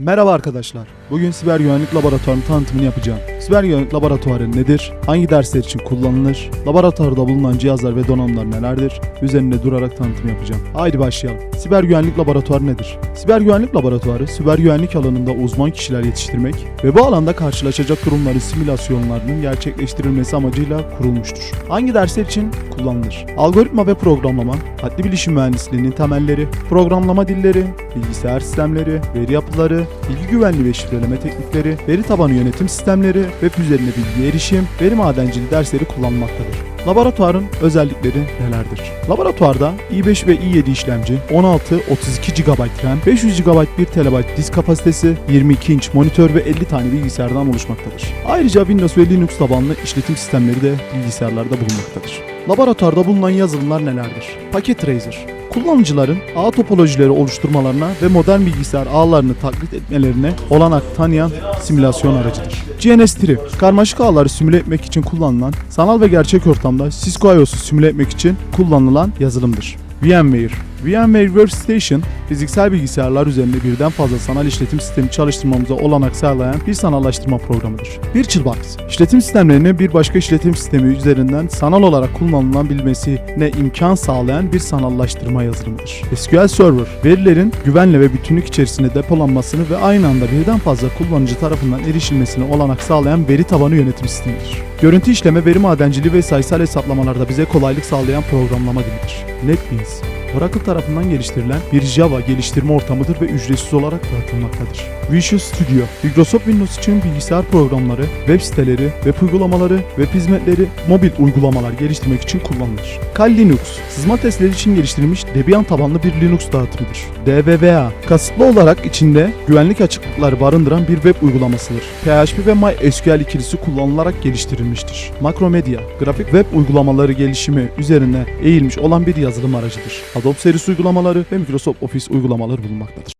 Merhaba arkadaşlar. Bugün siber güvenlik laboratuvarının tanıtımını yapacağım. Siber güvenlik laboratuvarı nedir? Hangi dersler için kullanılır? Laboratuvarda bulunan cihazlar ve donanımlar nelerdir? Üzerinde durarak tanıtım yapacağım. Haydi başlayalım. Siber güvenlik laboratuvarı nedir? Siber güvenlik laboratuvarı, siber güvenlik alanında uzman kişiler yetiştirmek ve bu alanda karşılaşacak durumların simülasyonlarının gerçekleştirilmesi amacıyla kurulmuştur. Hangi dersler için kullanılır? Algoritma ve programlama, haddi bilişim mühendisliğinin temelleri, programlama dilleri, bilgisayar sistemleri, veri yapıları, bilgi güvenliği ve şifreleme teknikleri, veri tabanı yönetim sistemleri, web üzerine bilgi erişim, veri madenciliği dersleri kullanılmaktadır. Laboratuvarın özellikleri nelerdir? Laboratuvarda i5 ve i7 işlemci, 16, 32 GB RAM, 500 GB 1 TB disk kapasitesi, 22 inç monitör ve 50 tane bilgisayardan oluşmaktadır. Ayrıca Windows ve Linux tabanlı işletim sistemleri de bilgisayarlarda bulunmaktadır. Laboratuvarda bulunan yazılımlar nelerdir? Packet Tracer, kullanıcıların ağ topolojileri oluşturmalarına ve modern bilgisayar ağlarını taklit etmelerine olanak tanıyan simülasyon aracıdır. GNS3, karmaşık ağları simüle etmek için kullanılan, sanal ve gerçek ortamda Cisco IOS'u simüle etmek için kullanılan yazılımdır. VMware VMware Workstation, fiziksel bilgisayarlar üzerinde birden fazla sanal işletim sistemi çalıştırmamıza olanak sağlayan bir sanallaştırma programıdır. VirtualBox, işletim sistemlerinin bir başka işletim sistemi üzerinden sanal olarak kullanılabilmesine imkan sağlayan bir sanallaştırma yazılımıdır. SQL Server, verilerin güvenle ve bütünlük içerisinde depolanmasını ve aynı anda birden fazla kullanıcı tarafından erişilmesine olanak sağlayan veri tabanı yönetim sistemidir. Görüntü işleme, veri madenciliği ve sayısal hesaplamalarda bize kolaylık sağlayan programlama dilidir. NetBeans, Oracle tarafından geliştirilen bir Java geliştirme ortamıdır ve ücretsiz olarak dağıtılmaktadır. Visual Studio, Microsoft Windows için bilgisayar programları, web siteleri, web uygulamaları, web hizmetleri, mobil uygulamalar geliştirmek için kullanılır. Kali Linux, sızma testleri için geliştirilmiş Debian tabanlı bir Linux dağıtımıdır. DVVA, kasıtlı olarak içinde güvenlik açıklıkları barındıran bir web uygulamasıdır. PHP ve MySQL ikilisi kullanılarak geliştirilmiştir. Makromedia, grafik web uygulamaları gelişimi üzerine eğilmiş olan bir yazılım aracıdır. Adobe serisi uygulamaları ve Microsoft Office uygulamaları bulunmaktadır.